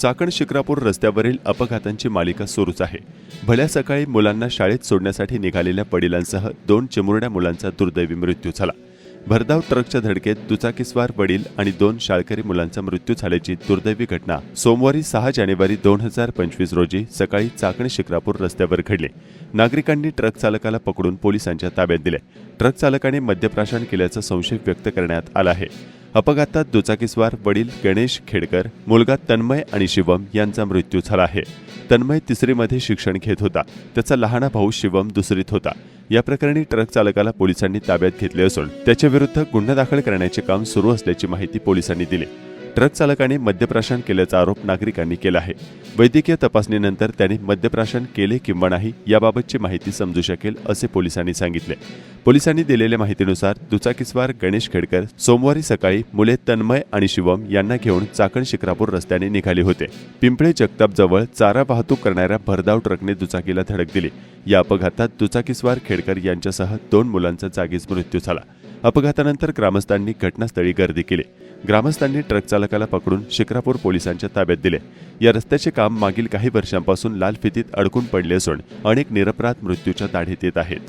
चाकण शिक्रापूर रस्त्यावरील अपघातांची मालिका सुरूच आहे. भल्या सकाळी मुलांना शाळेत सोडण्यासाठी निघालेल्या वडिलांसह दोन चिमुरड्या मुलांचा दुर्दैवी मृत्यू झाला. भरधाव ट्रकच्या धडकेत दुचाकीस्वार वडील आणि दोन शाळकरी मुलांचा मृत्यू झाल्याची दुर्दैवी घटना सोमवारी सहा जानेवारी दोन हजार पंचवीस रोजी सकाळी चाकण शिक्रापूर रस्त्यावर घडले. नागरिकांनी ट्रक चालकाला पकडून पोलिसांच्या ताब्यात दिले. ट्रक चालकाने मद्यप्राशन केल्याचा संशय व्यक्त करण्यात आला आहे. अपघातात दुचाकीस्वार वडील गणेश खेडकर मुलगा तन्मय आणि शिवम यांचा मृत्यू झाला आहे. तन्मय तिसरीमध्ये शिक्षण घेत होता. त्याचा लहाना भाऊ शिवम दुसरीत होता. या प्रकरणी ट्रक चालकाला पोलिसांनी ताब्यात घेतले असून त्याच्याविरुद्ध गुन्हा दाखल करण्याचे काम सुरू असल्याची माहिती पोलिसांनी दिली. ट्रक चालकाने मद्यप्राशन केल्याचा आरोप नागरिकांनी केला आहे. वैद्यकीय तपासणीनंतर त्याने मद्यप्राशन केले किंवा नाही याबाबतची माहिती समजू शकेल असे पोलिसांनी सांगितले. पोलिसांनी दिलेल्या माहितीनुसार दुचाकीस्वार गणेश खेडकर सोमवारी सकाळी मुले तन्मय आणि शिवम यांना घेऊन चाकण शिक्रापूर रस्त्याने निघाले होते. पिंपळे जगताप जवळ चारा वाहतूक करणाऱ्या भरधाव ट्रकने दुचाकीला धडक दिली. या अपघातात दुचाकीस्वार खेडकर यांच्यासह दोन मुलांचा जागीच मृत्यू झाला. अपघातानंतर ग्रामस्थांनी घटनास्थळी गर्दी केली. ग्रामस्थांनी ट्रक चालकाला पकडून शिक्रापूर पोलिसांच्या ताब्यात दिले. या रस्त्याचे काम मागील काही वर्षांपासून लाल फितीत अडकून पडले असून अनेक निरपराध मृत्यूच्या दाढीत येत आहेत.